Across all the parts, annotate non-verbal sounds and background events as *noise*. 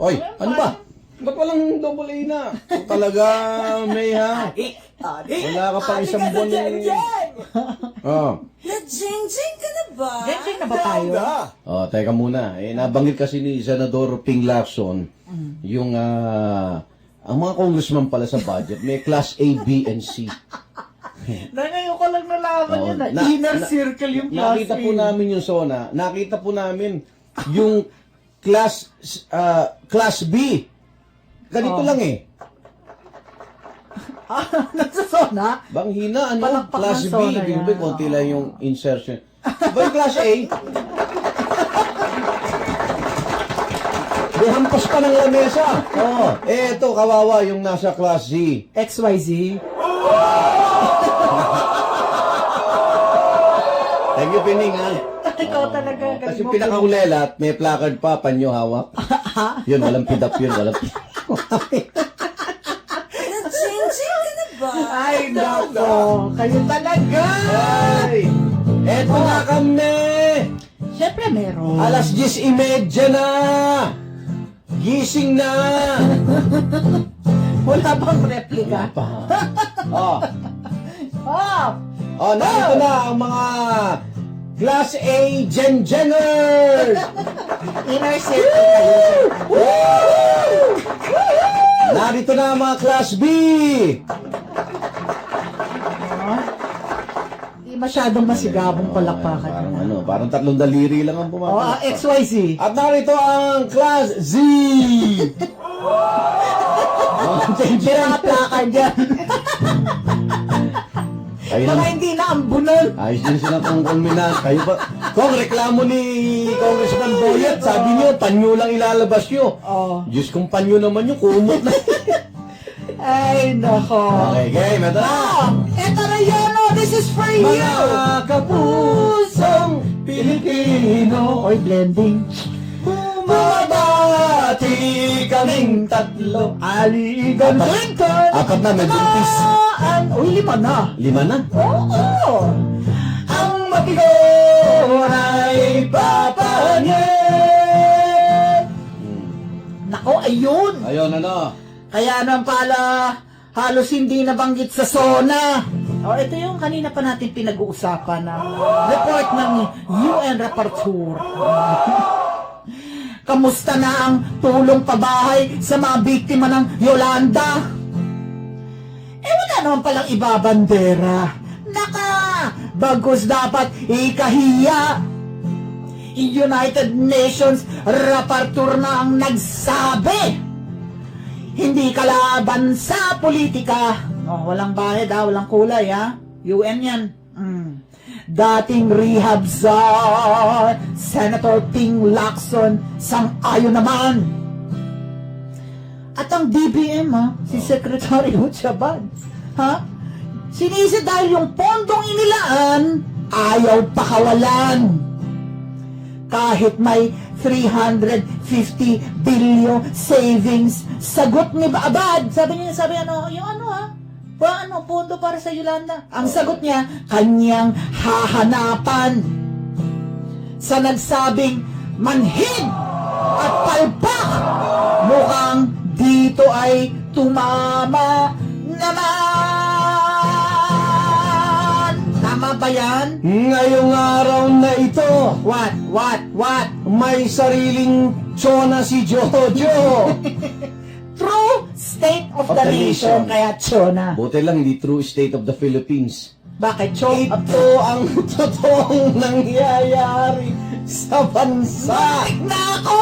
Oy, ano ba? Ba't walang double A na? *laughs* Talaga, may ha? Wala ka pang isang buwan eh. *laughs* Oh. Na-jing-jing ka na ba? Jeng-jeng na ba tayo? Oh, teka muna. Eh, nabanggit kasi ni Senador Ping Lacson yung ah, ang mga congressman pala sa budget, may class A, B, and C. *laughs* Na ngayon ko lang nalaman Oo, yun na, na- inner na- circle yung class Nakita po namin yung SONA. Nakita po namin yung class ah, class B. Ganito Oh. lang eh. *laughs* Ah, nasa zona? Bang hina, ano? Palakpak class B. Sabihin, konti lang yung insertion. Ba yung class A? *laughs* Buhampas pa ng lamesa. Oh, eh, ito, kawawa yung nasa class Z. XYZ. *laughs* Thank you, Pining, ha? Ikaw talaga. Oh, kasi mo, pinakaulelat, may placard pa, panyo hawak. *laughs* yun, walang pidap yun, walang Na-jing-jing ka na ba? Ay, nako. Kayo talaga. Ay! Eto na kami! Siyempre meron. Alas 10.30 na! Gising na! *laughs* Wala bang replika? Pa. *laughs* Oh, Oh! oh, narito na ang mga Class A Gen Geners! Inner circle. Narito na mga Class B! Hindi masyadong masigabong palakpakan. Parang ano, parang tatlong daliri lang ang Oh, ah, pumapalakpak. XYZ. At narito ang Class Z! *laughs* Mga Gen. Pinaplakan dyan. *laughs* Kayo Mga naman. hindi na ambunan. Ayos din sila kung kulminan. Kayo ba? Kung reklamo ni Congressman Boyet, sabi niyo, panyo lang ilalabas niyo. Oh. Diyos kung panyo naman yung kumot na. Ay, nako. okay, game. Ito na. Oh, eto na yun, oh. This is for you. Mga kapusong Pilipino, Oy, blending. Bumabati kaming tatlo. Aligan Apat. Clinton. Apat na, may buntis. Tamaan. Uy, lima na. Lima na. Oo. Ang matigo ay papangin. Nako, ayun. Ayun, ano? Kaya naman pala, halos hindi nabanggit sa SONA. Oh, ito yung kanina pa natin pinag-uusapan na report ng UN Rapporteur. *laughs* Kamusta na ang tulong pabahay sa mga biktima ng Yolanda? Eh wala naman palang ibabandera. Naka, bagus dapat ikahiya. United Nations Rapporteur na ang nagsabi hindi kalaban sa politika. Oh, walang bahid ha, walang kulay ha. UN yan. Dating rehab czar, Senator Ping Lacson, sang-ayon naman. At ang DBM ha, si Secretary *laughs* Chabad, ha? Sinisi dahil yung pondong inilaan, ayaw pakawalan kahit may 350 billion savings. Sagot ni Baabad. Sabi niya, sabi ano, yung ano ha, pa ano, pondo para sa Yolanda. Ang sagot niya, kanyang hahanapan. Sa nagsabing manhid at palpak, mukhang dito ay tumama naman. Tama ba yan? Ngayong araw na ito, What? What? What? may sariling tsona si Jojo. *laughs* State of, Of the, the nation, nation. kaya Chona. Buti lang, hindi true state of the Philippines. Bakit Chona? Ito ang *laughs* totoong nangyayari sa bansa. Nako!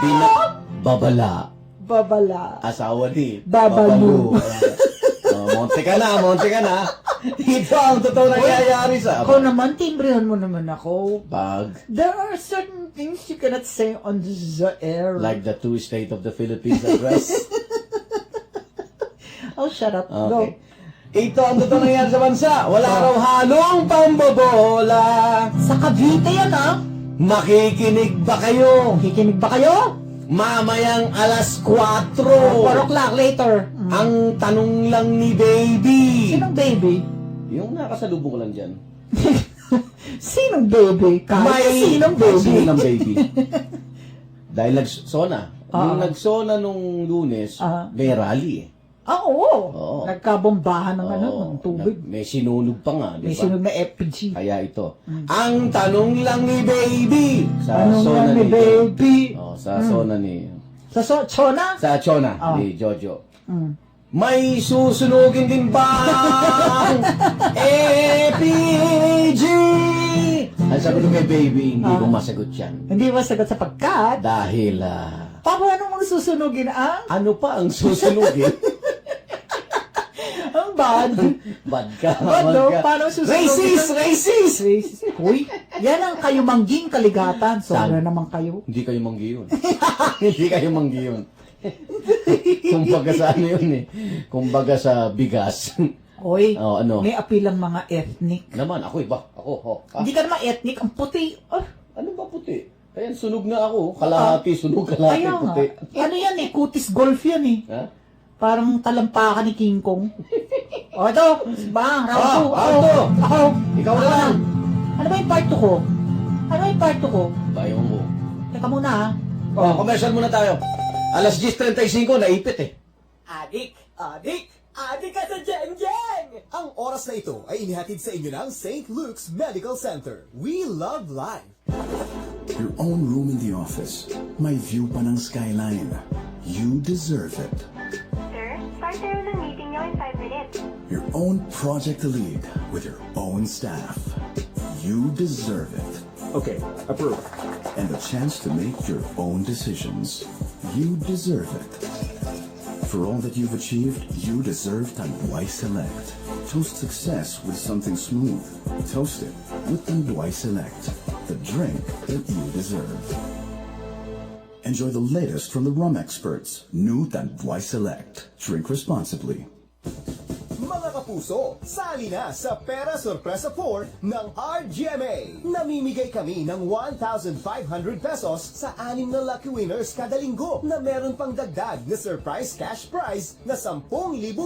Pinababala. Babala. Asawa ni Babalu. oh, monte ka na, monte ka na. Ito ang totoong nangyayari sa Ako naman, timbrehan mo naman ako. pag There are certain things you cannot say on the air. like the true state of the Philippines address. *laughs* oh, shut up. Go. Okay. Ito ang totoong nangyayari sa bansa. Wala raw halong pambobola. Sa Cavite yan, ah. Makikinig ba kayo? Kikinig ba kayo? Mamayang alas 4. 4 o'clock later. Mm. Ang tanong lang ni baby. Sinong baby? Yung nakasalubong ko lang dyan. *laughs* Sinong baby? Kahit sinong baby? Sino ng baby? *laughs* Dahil nagsona. Nung nagsona nung lunes, Ah. may rally eh. Ah, oo. Oo. Nagkabombahan ng ano, Oo, ng tubig. nag- may sinunog pa nga, di May ba? sunog na FPG. Kaya ito. Ang tanong lang ni baby sa Anong zona nga ni ni baby? Oh, sa zona ni Sa so, Chona? sa Chona Ah. ni Jojo. Mm. May susunugin din ba ang *laughs* APG? Ang sabi ko kay baby, hindi ko Ah. masagot yan. Hindi ba sagot sapagkat? Dahil, ah, Paano mo susunugin ang? ano pa ang susunugin? *laughs* Ang bad. *laughs* Bad ka, Bad, bad no? ka. Paano susunugin? Racist! Racist! Racist. Uy, yan ang kayo mangging kaligatan. Sobra Saan? naman kayo. Hindi kayo manggi yun. *laughs* Hindi kayo manggi yun. *laughs* Kumbaga sa ano yun eh. Kumbaga sa bigas. Uy, Oh, ano? may apilang mga ethnic. Naman, ako iba. Ako, ho. Ah, Hindi ka naman ethnic, ang puti. Oh, ano ba puti? Ayan, sunog na ako. Kalahati, sunog, kalahati, kaya nga. puti. Ano yan eh, kutis golf yan eh. Ha? Parang talampakan ni King Kong. *laughs* o ito, bang, round Ah, 2. round two. Ako. Ikaw na lang. Ano ba yung part 2 ko? Ano ba yung part 2 ko? Bayo mo. Teka muna ha. Oh, commercial muna tayo. Alas 10.35, naipit eh. Adik! Adik! Adik ka sa Jeng Jeng! Ang oras na ito ay inihatid sa inyo ng St. Luke's Medical Center. We love life. Your own room in the office. May view pa ng skyline. You deserve it. Own project to lead with your own staff. You deserve it. Okay, approved. And the chance to make your own decisions. You deserve it. For all that you've achieved, you deserve Tanduay Select. Toast success with something smooth. Toast it with Tanduay Select. The drink that you deserve. Enjoy the latest from the rum experts. New Tanduay Select. Drink responsibly. Kapuso, sali na sa Pera Sorpresa 4 ng RGMA. Namimigay kami ng 1,500 pesos sa anim na lucky winners kada linggo na meron pang dagdag na surprise cash prize na 10,000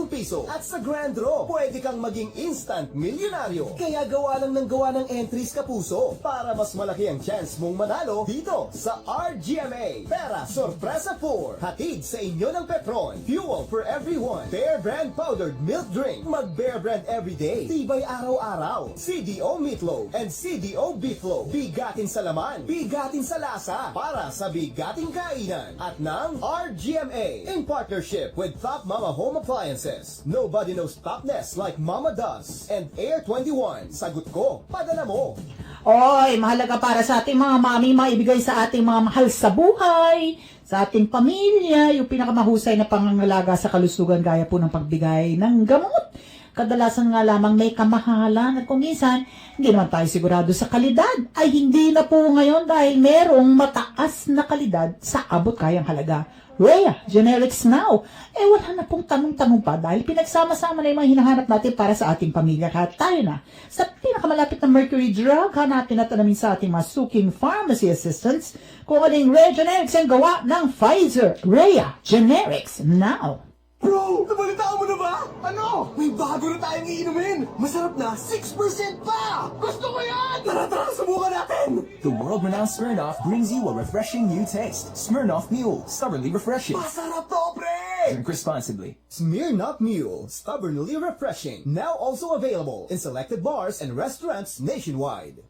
piso. At sa grand draw, pwede kang maging instant milyonaryo. Kaya gawa lang ng gawa ng entries kapuso para mas malaki ang chance mong manalo dito sa RGMA. Pera Sorpresa 4. Hatid sa inyo ng Petron. Fuel for everyone. Bear Brand Powdered Milk Drink. Mag Bear Brand everyday. Tibay araw-araw. CDO Meatloaf and CDO Beefloaf. Bigatin sa laman. Bigatin sa lasa. Para sa bigating kainan. At ng RGMA. In partnership with Top Mama Home Appliances. Nobody knows toughness like Mama does. And Air 21. Sagot ko. Padala mo. Oy, mahalaga para sa ating mga mami maibigay sa ating mga mahal sa buhay, sa ating pamilya, yung pinakamahusay na pangangalaga sa kalusugan gaya po ng pagbigay ng gamot. Kadalasan nga lamang may kamahalan at kung minsan, hindi naman tayo sigurado sa kalidad. Ay hindi na po ngayon dahil merong mataas na kalidad sa abot kayang halaga. Rhea, generics now. Eh wala na pong tanong-tanong pa dahil pinagsama-sama na yung mga hinahanap natin para sa ating pamilya. Kaya tayo na sa pinakamalapit na Mercury Drug, hanapin at alamin sa ating mga pharmacy assistants kung aling Rhea Generics ang gawa ng Pfizer. Rhea Generics now. Bro, nabalitaan mo na ba? Ano? May bago na tayong iinumin. Masarap na 6% pa! Gusto ko yan! Tara, tara, subukan natin! The world-renowned Smirnoff brings you a refreshing new taste. Smirnoff Mule, stubbornly refreshing. Masarap to, pre! Drink responsibly. Smirnoff Mule, stubbornly refreshing. Now also available in selected bars and restaurants nationwide.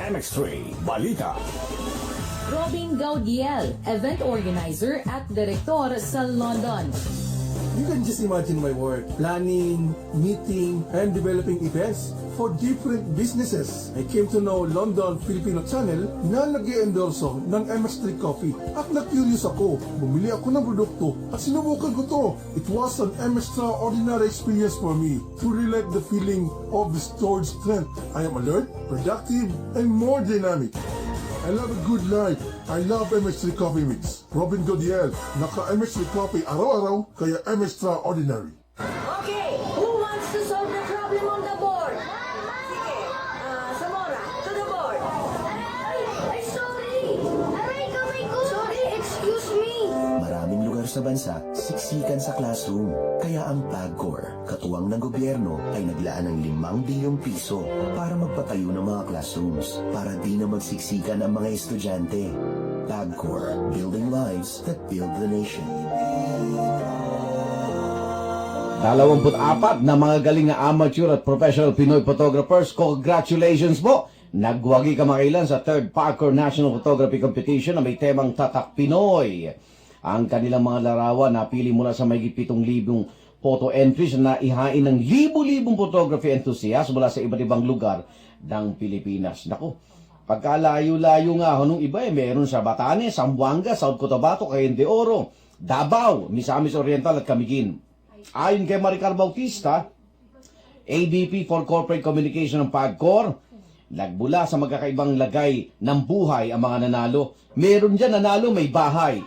MX3 Balita. Robin Gaudiel, event organizer at direktor sa London. You can just imagine my work. Planning, meeting, and developing events for different businesses. I came to know London Filipino Channel na nag endorso ng MS3 Coffee. At na-curious ako. Bumili ako ng produkto at sinubukan ko to. It was an extraordinary experience for me to relive the feeling of restored strength. I am alert, productive, and more dynamic. I love a good life. I love MS3 Coffee Mix. Robin Godiel, naka MS3 Coffee araw-araw, kaya MS Ordinary. Okay, sa bansa, siksikan sa classroom. Kaya ang PAGCOR, katuwang ng gobyerno, ay naglaan ng 5 bilyong piso para magpatayo ng mga classrooms para di na magsiksikan ang mga estudyante. PAGCOR, building lives that build the nation. 24 na mga galing na amateur at professional Pinoy photographers. Congratulations po! Nagwagi kamakailan sa 3rd Parkour National Photography Competition na may temang Tatak Pinoy. Ang kanilang mga larawan napili mula sa may 7,000 photo entries na ihain ng libu-libong photography enthusiasts mula sa iba't ibang lugar ng Pilipinas. Naku, pagkalayo-layo nga ho nung iba eh, meron sa Batanes, Zamboanga, South Cotabato, Cagayan de Oro, Davao, Misamis Oriental at Camiguin. Ayon kay Maricar Bautista, AVP for Corporate Communication ng PAGCOR, nagbula sa magkakaibang lagay ng buhay ang mga nanalo. Meron dyan nanalo may bahay,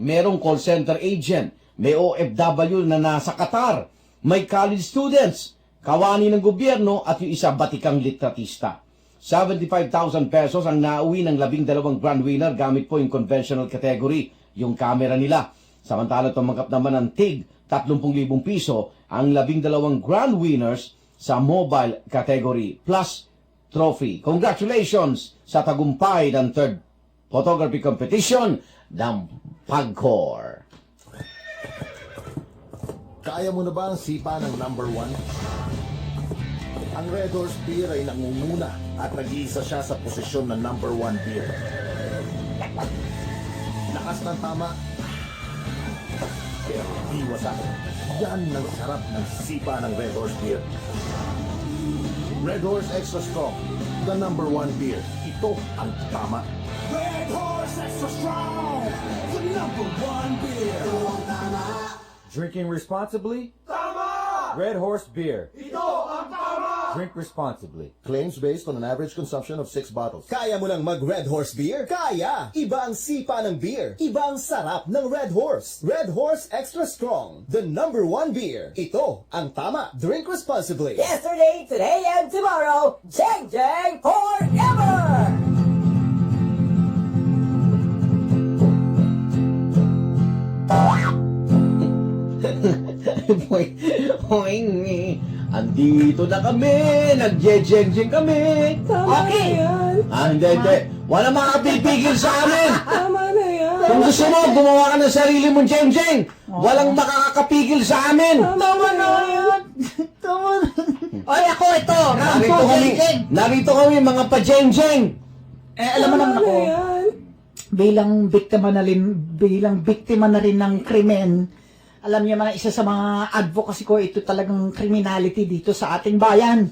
merong call center agent, may OFW na nasa Qatar, may college students, kawani ng gobyerno at yung isa batikang litratista. 75,000 pesos ang nauwi ng labing dalawang grand winner gamit po yung conventional category, yung camera nila. Samantala tumanggap naman ng TIG 30,000 piso ang labing dalawang grand winners sa mobile category plus trophy. Congratulations sa tagumpay ng third photography competition ng PAGCOR. Kaya mo na ba ang sipa ng number one? Ang Red Horse Beer ay nangunguna at nag-iisa siya sa posisyon ng number one beer. Lakas ng tama, pero hindi wasak. Yan ang sarap ng sipa ng Red Horse Beer. Red Horse Extra Strong, the number one beer. Ito ang tama. Red Horse Extra Strong, number one beer. Drinking responsibly? Tama! Red Horse Beer. Ito ang tama! Drink responsibly. Claims based on an average consumption of six bottles. Kaya mo lang mag Red Horse Beer? Kaya! Iba ang sipa ng beer. Iba ang sarap ng Red Horse. Red Horse Extra Strong. The number one beer. Ito ang tama. Drink responsibly. Yesterday, today, and tomorrow, Jang Jang forever! Hoy, hoy, andito na kami, nagjejengjeng kami. Okay. Ah, hindi, hindi. Wala makapipigil sa amin. *laughs* Tama na yan! Kung gusto mo, gumawa ka ng sarili mong jengjeng. Walang makakapigil sa amin. Tama na yan. Tama na. Oy, ako ito. Round Narito 2, kami, narito kami mga pa-jengjeng. Eh, alam mo naman ako, bilang biktima na rin, bilang biktima na rin ng krimen, alam niyo mga isa sa mga advocacy ko, ito talagang criminality dito sa ating bayan.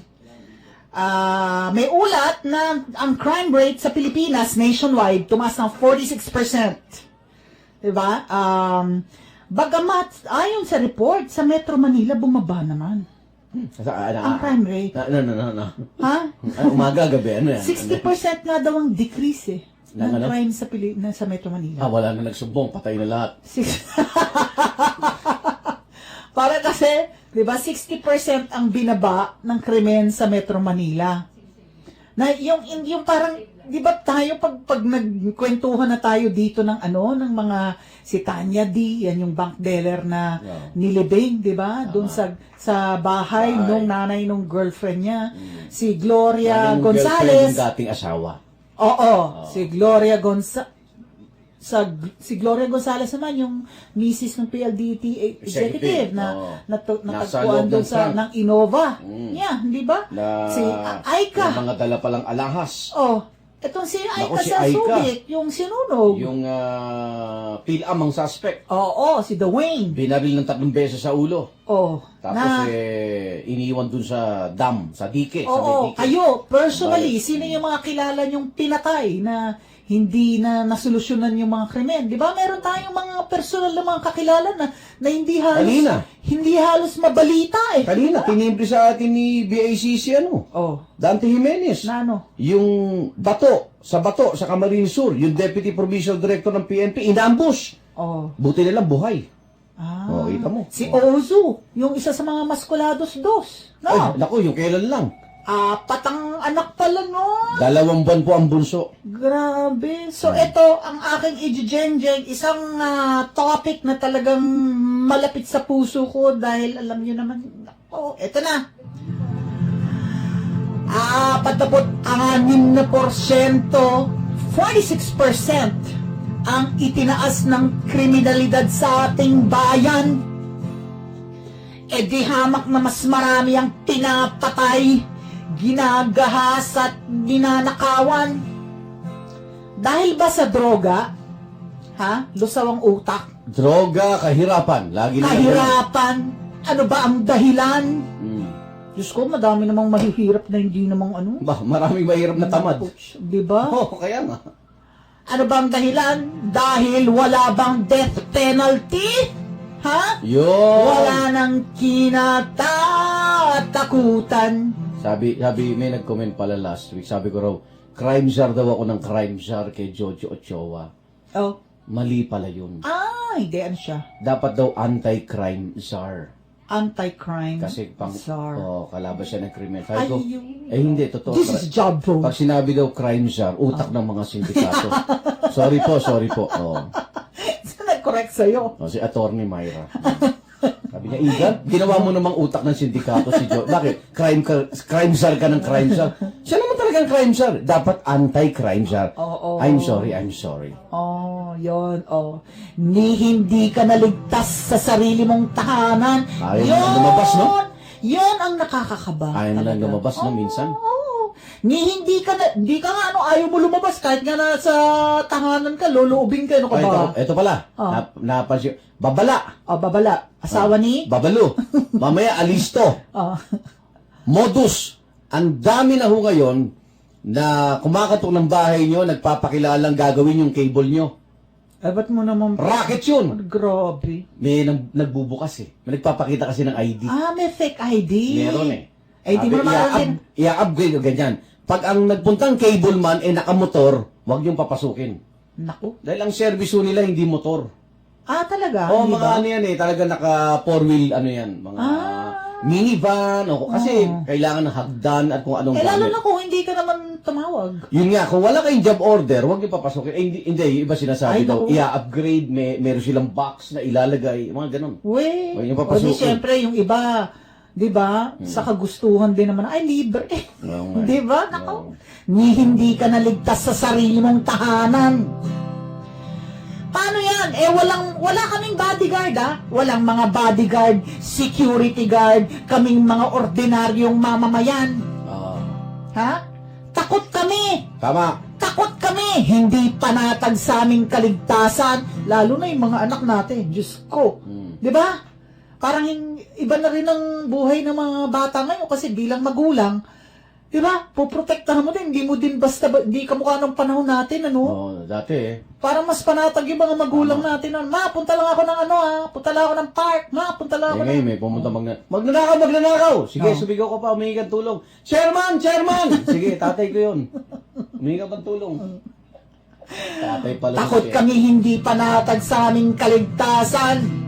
Ah, may ulat na ang crime rate sa Pilipinas nationwide tumaas ng 46%. 'Di ba? Um, bagamat ayon sa report sa Metro Manila bumaba naman Sa, ano, ang crime rate. Na, no, no, no, no. Ha? Umaga, gabi, ano yan? 60% nga daw ang decrease eh Ng ano? crime sa, Pili- na, sa Metro Manila. Ah, wala na nagsumbong, patay na lahat. Six- *laughs* Para kasi, di ba, 60% ang binaba ng krimen sa Metro Manila. Na yung, yung parang, di ba tayo, pag, pag nagkwentuhan na tayo dito ng ano, ng mga, si Tanya D, yan yung bank dealer na Yeah. nilibing, di ba? Doon sa, sa bahay, Bahay. nung nanay nung girlfriend niya. Si Gloria Ano yung girlfriend Gonzales. Yung dating asawa. Oo, si Gloria Gonza sa si Gloria Gonzales naman yung misis ng PLDT executive, Executive, na natu- Nasa natagpuan loob doon ng sa ng Innova. Mm. Yeah, di ba? Na, si A- Aika. na mga dala palang alahas. Oh, etong si Aika Naku, si sa Aika. Subic, yung sinunog. Yung uh, pilam ang suspect. Oo, si Dwayne. Binaril ng tatlong beses sa ulo. Oh, Tapos na, eh, iniwan dun sa dam, sa dike. sa may Oo, dike. kayo, personally, sino yung mga kilala nyong pinatay na hindi na nasolusyonan yung mga krimen? Di ba meron tayong mga personal na mga kakilala na, na hindi halos Kanina. hindi halos mabalita eh. Kanina, tinimbre sa atin ni BACC ano, Oh, Dante Jimenez. na ano? Yung bato, sa bato, sa Camarines Sur, yung Deputy Provincial Director ng PNP, inambush. Oh. Buti nilang buhay. Ah. Oh, kita mo. Si Oh. Ozu, yung isa sa mga maskulados dos. Ay, No? naku, yung kailan lang. Apat ang anak pala no. Dalawang buwan po ang bunso. Grabe. So, ito, ang aking ijijenjeng, isang ah, topic na talagang malapit sa puso ko dahil alam nyo naman, oh, ito na. Apat na pot, anim na porsyento, 46% ang itinaas ng kriminalidad sa ating bayan. E di hamak na mas marami ang pinapatay, ginagahas at ninanakawan. Dahil ba sa droga? Ha? Lusaw ang utak? Droga, kahirapan. Lagi na Kahirapan? Ano ba ang dahilan? Hmm. Diyos ko, madami namang mahihirap na hindi namang ano. Ba, maraming mahirap na tamad. Di ba? *laughs* Oo, kaya nga. Ano ba ang dahilan? Dahil wala bang death penalty? Ha? Yun. Wala nang kinatatakutan. Sabi, sabi, may nag-comment pala last week. Sabi ko raw, crime czar daw ako ng crime czar kay Jojo Ochoa. Oh. Mali pala yun. Ah, hindi ano siya. Dapat daw anti-crime czar. Anti-crime. Kasi pang, Czar. oh, kalaban siya ng krimen. Sabi ko, Ayun. eh hindi, totoo. This is job po. Pag sinabi daw crime czar, utak ng mga sindikato. *laughs* sorry po, sorry po. Oh. *laughs* Saan nag-correct sa'yo? Oh, si Attorney Myra. *laughs* Sabi niya, Igan, ginawa mo namang utak ng sindikato si Joe. Bakit? Crime, ka, crime czar ka ng crime czar. Siya naman talagang crime czar. Dapat anti-crime czar. Oo. I'm sorry, I'm sorry. Oh, yon oh. Ni hindi ka naligtas sa sarili mong tahanan. Ayaw mo lang lumabas, no? Yon ang nakakakaba. Ayaw lang talaga. lumabas, no, minsan? Oo. Ni hindi ka na, hindi ka nga ano, ayaw mo lumabas kahit nga na sa tahanan ka, luluubing ka, ano ka Ay, ba? ito, ito pala. Oh. Nap, napansin. Babala. Oh, babala. Asawa ni? Babalo. *laughs* Mamaya, alisto. Oh. Modus. Ang dami na ho ngayon na kumakatok ng bahay nyo, nagpapakilalang gagawin yung cable nyo. Eh, ba't mo naman? Racket yun. Grabe. May nag, nagbubukas eh. May nagpapakita kasi ng ID. Ah, may fake ID. Meron eh. Eh, di mo naman alam din. i-up- I-upgrade o ganyan. Pag ang nagpuntang cable man eh nakamotor, huwag yung papasukin. Naku. Dahil ang service nila hindi motor. Ah, talaga? Oo, Hindi mga ba? ano yan eh, talaga naka four wheel ano yan, mga minivan o kasi kailangan ng hagdan at kung anong Ah. Eh, lalo na kung hindi ka naman tumawag. Yun nga, kung wala kayong job order, huwag niyo papasukin. Eh, hindi, hindi, yung iba sinasabi Ay, daw, i-upgrade, may, meron silang box na ilalagay, mga ganun. We, Huwag niyo o di papasukin. syempre yung iba, di ba, sa kagustuhan din naman, ay libre. Oo nga. *laughs* di ba? Nako. Ni hindi ka naligtas sa sarili mong tahanan. Paano yan? Eh, walang, wala kaming bodyguard, ha? Walang mga bodyguard, security guard, kaming mga ordinaryong mamamayan. Ah, Ha? Takot kami! tama. Takot kami! Hindi panatag sa aming kaligtasan, lalo na yung mga anak natin. Diyos ko. Hmm. Di ba? Parang hin- iba na rin ang buhay ng mga bata ngayon kasi bilang magulang, di ba? Poprotektahan mo din. Hindi mo din basta, ba- hindi kamukha ng panahon natin, ano? Oo, dati eh. Parang mas panatag yung mga magulang natin. Ano? Ma, punta lang ako ng ano ha? Punta lang ako ng park. Ma, punta lang Eh, ako ng... ngayon may pumunta magna... Magnanakaw, magnanakaw! Sige, Oh. sumigaw ka pa, humingi ka ng tulong. Chairman, chairman! *laughs* Sige, tatay ko yun. Humingi ka pa ng tulong. *laughs* Tatay pala. Takot eh. kami hindi panatag sa aming kaligtasan.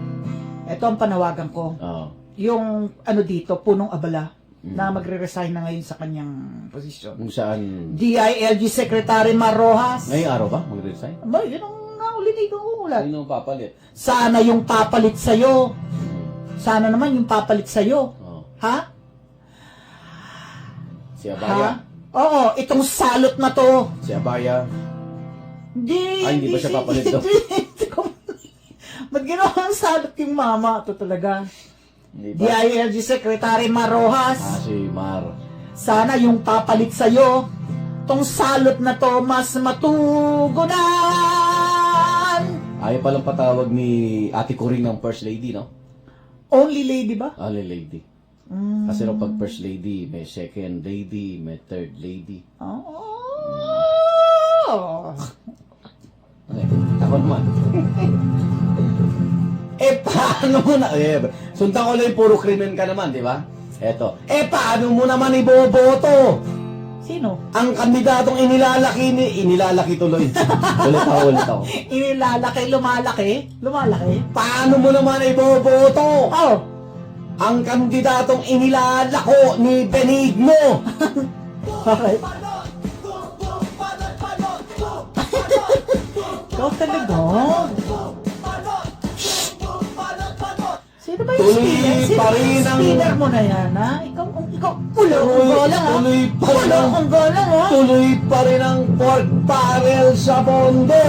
Ito ang panawagan ko. Oo. Yung ano dito, punong abala Mm. na magre-resign na ngayon sa kanyang posisyon. Kung saan... DILG Secretary Mar Rojas. Ngayong araw ba? Mag-resign? Ba, yun ang naulinig ang uulat. Sino ang papalit? Sana yung papalit sa'yo. Sana naman yung papalit sa'yo. Oo. Ha? Si Ha? Abaya. Oo, itong salot na to. Si Abaya. Hindi. Ay, hindi ba siya si- papalit? Hindi ko- Ba't ginawa ang salot yung mama? Ito talaga. Hindi ba? DILG Secretary Mar Rojas. Ah, si Mar. Sana yung papalit sa'yo, tong salot na to mas matugunan. Ayaw palang patawag ni Ate Coring ng First Lady, no? Only lady ba? Only Lady. Mm. Kasi raw pag First Lady, may Second Lady, may Third Lady. Oh. Ako naman. *laughs* eh, paano mo na? Eh, sundan ko lang yung puro krimen ka naman, di ba? Eto. Eh, paano mo naman iboboto? Sino? Ang kandidatong inilalaki ni... Inilalaki tuloy. ulit ako, ulit ako. Inilalaki, lumalaki? Lumalaki? Paano mo naman iboboto? Oh, ang kandidatong inilalako ni Benigno. Bakit? Ikaw talaga? Tuloy pa rin ang- speeder mo na yan, ha? Ikaw, ikaw, ulo kong galang, ha? tuloy pa rin Ulo ang- kong galang, ha? Tuloy pa rin ang pork barrel sa pondo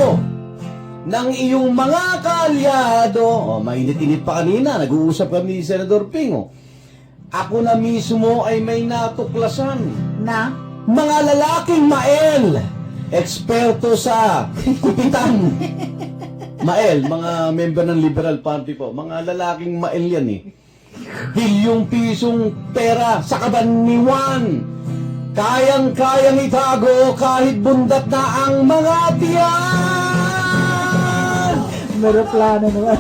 ng iyong mga kaalyado. Oh, mainit-init pa kanina, nag-uusap kami ni Senador Ping. Oh. Ako na mismo ay may natuklasan. Na? Mga lalaking mael, eksperto sa kupitan. *laughs* mael, mga member ng Liberal Party po. Mga lalaking mael yan eh. Bilyong pisong pera sa kaban ni Juan. Kayang-kayang itago kahit bundat na ang mga tiyan. Meron plano naman.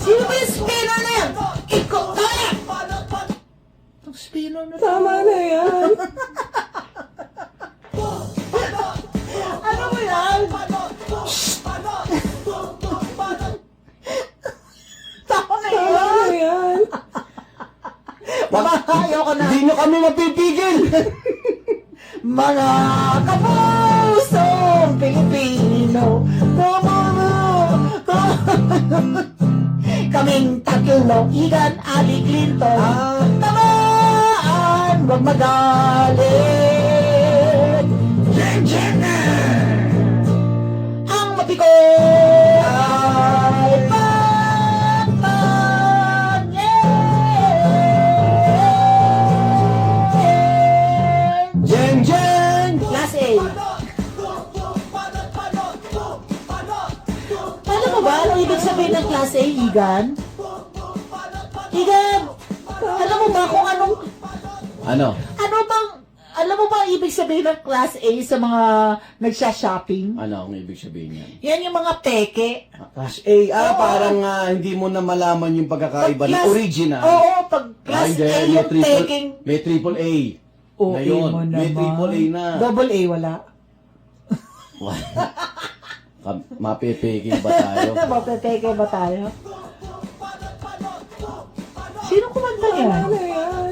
Sino ba yung spinner na yan? Ikaw, kaya! Itong spinner na Tama na yan. Mga kapusong Pilipino, tama *laughs* na, Kaming tatlo, Igan, Ali, Clinton, tamaan, huwag magalit. Class A, Igan? Igan! Alam mo ba kung anong, Ano? ano bang, alam mo ba ang ibig sabihin ng Class A sa mga nagsha-shopping? Ano ang ibig sabihin yan? Yan yung mga peke. Class A, ah, parang ah, hindi mo na malaman yung pagkakaiba ng Class- original. Oo, pag Class Ah, hindi, A may yung triple, peking. May triple A. Oo, na yun. mo May triple A na. Double A, wala. *laughs* Kam- Mapepeking ba tayo? *laughs* Mapepeke ba tayo? Sino kumanta yan? Tama na yan.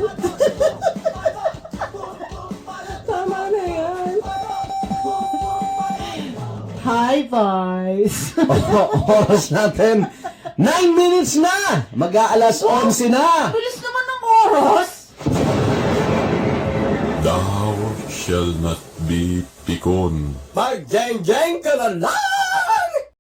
Tama na yan. Hi, boys. Oras natin, 9 minutes na! Mag-aalas 11 na! Bilis naman ng oras. Thou shall not be pikon. Mag-jeng-jeng ka na lang!